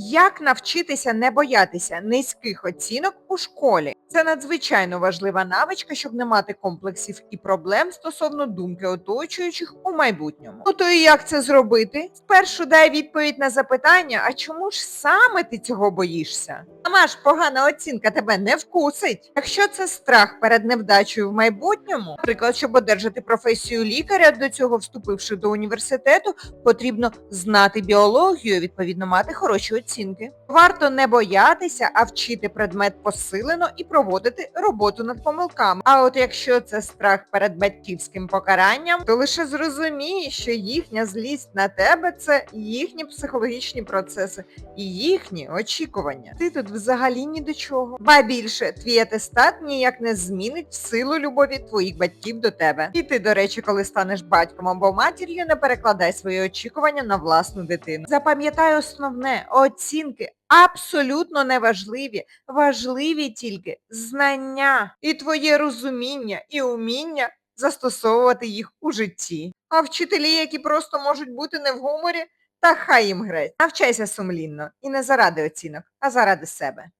Як навчитися не боятися низьких оцінок школі? Це надзвичайно важлива навичка, щоб не мати комплексів і проблем стосовно думки оточуючих у майбутньому. Ну то і як це зробити? Спершу дай відповідь на запитання, а чому ж саме ти цього боїшся? Сама ж погана оцінка тебе не вкусить. Якщо це страх перед невдачею в майбутньому, наприклад, щоб одержати професію лікаря, до цього вступивши до університету, потрібно знати біологію, відповідно мати хороші оцінки. Варто не боятися, а вчити предмет посилено і проводити роботу над помилками. А от якщо це страх перед батьківським покаранням, то лише зрозумій, що їхня злість на тебе це їхні психологічні процеси і їхні очікування. Ти тут взагалі ні до чого. Ба більше, твій атестат ніяк не змінить силу любові твоїх батьків до тебе. І ти, до речі, коли станеш батьком або матір'ю, не перекладай свої очікування на власну дитину. Запам'ятай основне, оцінки абсолютно не Важливі Важливі тільки знання і твоє розуміння і уміння застосовувати їх у житті. А вчителі, які просто можуть бути не в гуморі, та хай їм греть. Навчайся сумлінно і не заради оцінок, а заради себе.